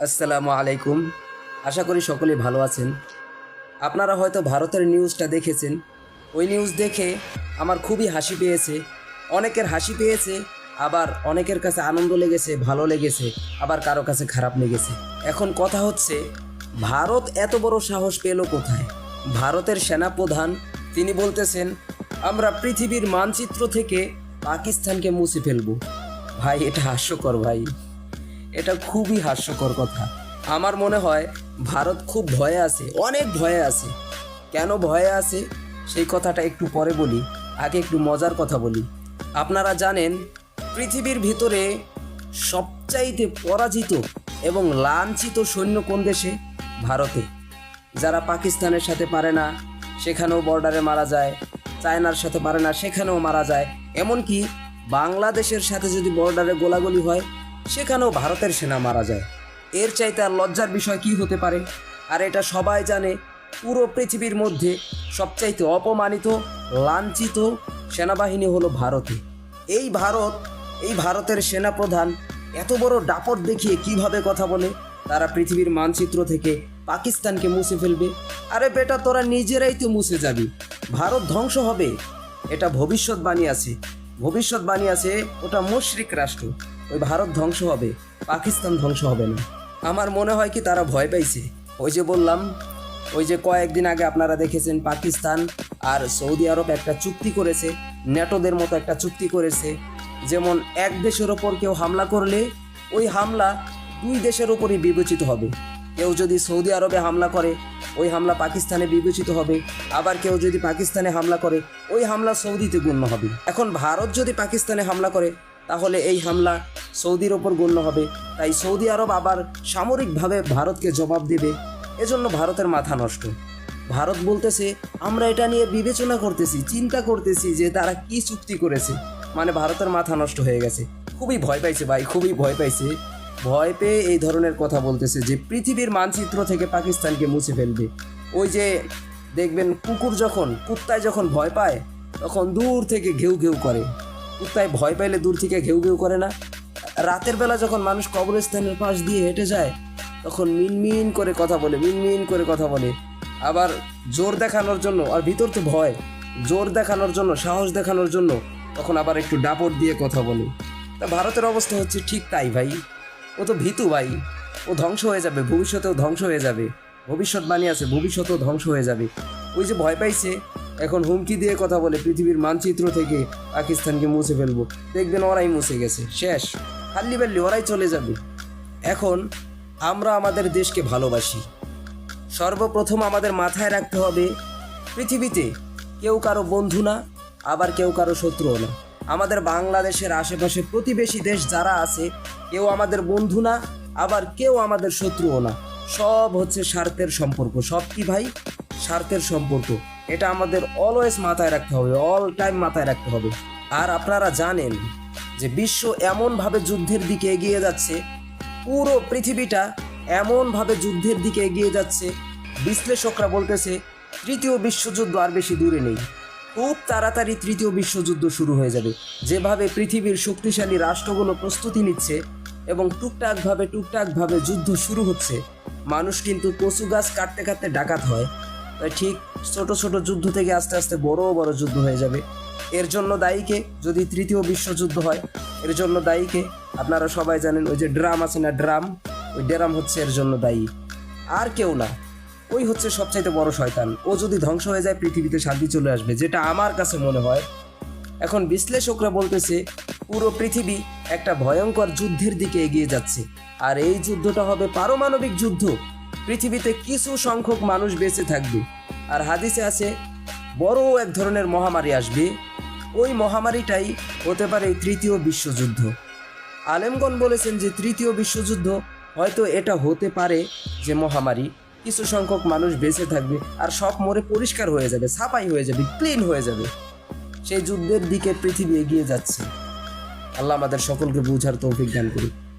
আসসালামু আলাইকুম। আশা করি সকলেই ভালো আছেন। আপনারা হয়তো ভারতের নিউজটা দেখেছেন। ওই নিউজ দেখে আমার খুবই হাসি পেয়েছে। অনেকের হাসি পেয়েছে, আবার অনেকের কাছে আনন্দ লেগেছে, ভালো লেগেছে, আবার কারও কাছে খারাপ লেগেছে। এখন কথা হচ্ছে, ভারত এত বড় সাহস পেল কোথায়? ভারতের সেনাপ্রধান, তিনি বলতেছেন, আমরা পৃথিবীর মানচিত্র থেকে পাকিস্তানকে মুছে ফেলব। ভাই, এটা হাস্যকর ভাই। এটা খুবই হাস্যকর কথা। আমার মনে হয় ভারত খুব ভয়ে আছে, অনেক ভয়ে আছে। কেন ভয়ে আছে? সেই কথাটা একটু পরে বলি, আগে একটু মজার কথা বলি। আপনারা জানেন, পৃথিবীর ভিতরে সবচাইতে পরাজিত এবং লাঞ্ছিত সৈন্য কোন দেশে? ভারতে। যারা পাকিস্তানের সাথে পারে না, সেখানেও বর্ডারে মারা যায়, চায়নার সাথে পারে না, সেখানেও মারা যায়। এমনকি বাংলাদেশের সাথে যদি বর্ডারে গোলাগুলি হয় সেখানেও ভারতের সেনা মারা যায়। এর চাইতে আর লজ্জার বিষয় কি হতে পারে? আর এটা সবাই জানে, পুরো পৃথিবীর মধ্যে সবচাইতে অপমানিত, লাঞ্ছিত সেনাবাহিনী হলো ভারতে এই ভারত, এই ভারতের সেনাপ্রধান এত বড় ডাপট দেখিয়ে কীভাবে কথা বলে? তারা পৃথিবীর মানচিত্র থেকে পাকিস্তানকে মুছে ফেলবে। আরে বেটা, তোরা নিজেরাই তো মুছে যাবি। ভারত ধ্বংস হবে। এটা ভবিষ্যৎবাণী আছে। ভবিষ্যৎবাণী আছে, ওটা মুশরিক রাষ্ট্র। ওই ভারত ধ্বংস হবে, পাকিস্তান ধ্বংস হবে না। আমার মনে হয় কি তারা ভয় পাইছে। ওই যে বললাম, ওই যে কয়েকদিন আগে আপনারা দেখেছেন পাকিস্তান আর সৌদি আরব একটা চুক্তি করেছে ন্যাটোদের মতো একটা চুক্তি করেছে। যেমন এক দেশের ওপর কেউ হামলা করলে, ওই হামলা দুই দেশের ওপরই বিবেচিত হবে। কেউ যদি সৌদি আরবে হামলা করে, ওই হামলা পাকিস্তানে বিবেচিত হবে। আবার কেউ যদি পাকিস্তানে হামলা করে, ওই হামলা সৌদিতে গণ্য হবে। এখন ভারত যদি পাকিস্তানে হামলা করে তাহলে এই হামলা সৌদির ওপর গণ্য হবে। তাই সৌদি আরব আবার সামরিকভাবে ভারতকে জবাব দেবে। এজন্য ভারতের মাথা নষ্ট। ভারত বলতেছে, আমরা এটা নিয়ে বিবেচনা করতেছি, চিন্তা করতেছি যে তারা কি চুক্তি করেছে। মানে ভারতের মাথা নষ্ট হয়ে গেছে। খুবই ভয় পাইছে ভাই, খুবই ভয় পাইছে। ভয় পেয়ে এই ধরনের কথা বলতেছে যে পৃথিবীর মানচিত্র থেকে পাকিস্তানকে মুছে ফেলবে। ওই যে দেখবেন কুকুর যখন, কুত্তায় যখন ভয় পায়, তখন দূর থেকে ঘেউ ঘেউ করে। কুত্তায় ভয় পাইলে দূর থেকে ঘেউ ঘেউ করে না। রাতের বেলা যখন মানুষ কবরস্থানের পাশ দিয়ে হেঁটে যায়, তখন মিনমিন করে কথা বলে মিনমিন করে কথা বলে। আবার জোর দেখানোর জন্য, আর ভিতর তো ভয়, জোর দেখানোর জন্য, সাহস দেখানোর জন্য তখন আবার একটু ডাপট দিয়ে কথা বলে। তা ভারতের অবস্থা হচ্ছে ঠিক তাই ভাই। ও তো ভীতু ভাই, ও ধ্বংস হয়ে যাবে, ভবিষ্যতেও ধ্বংস হয়ে যাবে। ভবিষ্যৎবাণী আছে, ভবিষ্যতেও ধ্বংস হয়ে যাবে। ওই যে ভয় পাইছে এখন হুমকি দিয়ে কথা বলে পৃথিবীর মানচিত্র থেকে পাকিস্তানকে মুছে ফেলব। দেখবেন ওরাই মুছে গেছে। শেষ। হাল্লি বাল্লি, ওরাই চলে যাবে। এখন আমরা আমাদের দেশকে ভালোবাসি। সর্বপ্রথম আমাদের মাথায় রাখতে হবে, পৃথিবীতে কেউ কারও বন্ধু না, আবার কেউ কারও শত্রুও না। আমাদের বাংলাদেশের আশেপাশে প্রতিবেশী দেশ যারা আছে, কেউ আমাদের বন্ধু না, আবার কেউ আমাদের শত্রুও না। সব হচ্ছে স্বার্থের সম্পর্ক। সব কি ভাই? স্বার্থের সম্পর্ক। এটা আমাদের অলওয়েজ মাথায় রাখতে হবে অল টাইম মাথায় রাখতে হবে। আর আপনারা জানেন যে বিশ্ব এমনভাবে যুদ্ধের দিকে এগিয়ে যাচ্ছে, পুরো পৃথিবীটা এমনভাবে যুদ্ধের দিকে এগিয়ে যাচ্ছে, বিশ্লেষকরা বলতেছে তৃতীয় বিশ্বযুদ্ধ আর বেশি দূরে নেই। খুব তাড়াতাড়ি তৃতীয় বিশ্বযুদ্ধ শুরু হয়ে যাবে। যেভাবে পৃথিবীর শক্তিশালী রাষ্ট্রগুলো প্রস্তুতি নিচ্ছে এবং টুকটাকভাবে টুকটাকভাবে যুদ্ধ শুরু হচ্ছে, মানুষ কিন্তু কচু গাছ কাটতে কাটতে ডাকাত হয়। ঠিক ছোট ছোট যুদ্ধ থেকে আস্তে আস্তে বড় বড় যুদ্ধ হয়ে যাবে। এর জন্য দায়ীকে যদি তৃতীয় বিশ্বযুদ্ধ হয়, এর জন্য দায়ীকে আপনারা সবাই জানেন ওই যে ড্রাম আছে না ড্রাম? ওই ড্রাম হচ্ছে এর জন্য দায়ী। আর কেউ না। ওই হচ্ছে সবচাইতে বড় শয়তান। ও যদি ধ্বংস হয়ে যায়, পৃথিবীতে শান্তি চলে আসবে, যেটা আমার কাছে মনে হয়। এখন বিশ্লেষকরা বলতেছে, পুরো পৃথিবী একটা ভয়ঙ্কর যুদ্ধের দিকে এগিয়ে যাচ্ছে। আর এই যুদ্ধটা হবে পারমাণবিক যুদ্ধ। পৃথিবীতে কিছু সংখ্যক মানুষ বেঁচে থাকবে। আর হাদিসে আছে, বড় এক ধরনের মহামারী আসবে। ওই মহামারীটাই হতে পারে তৃতীয় বিশ্বযুদ্ধ। আলেমগণ বলেছেন যে তৃতীয় বিশ্বযুদ্ধ হয়তো এটা হতে পারে যে মহামারী। কিছু সংখ্যক মানুষ বেঁচে থাকবে আর সব মরে পরিষ্কার হয়ে যাবে, সাফাই হয়ে যাবে, ক্লিন হয়ে যাবে। সেই যুদ্ধের দিকে পৃথিবী এগিয়ে যাচ্ছে। আল্লাহ আমাদের সকলকে বুঝার তৌফিক দান করুক।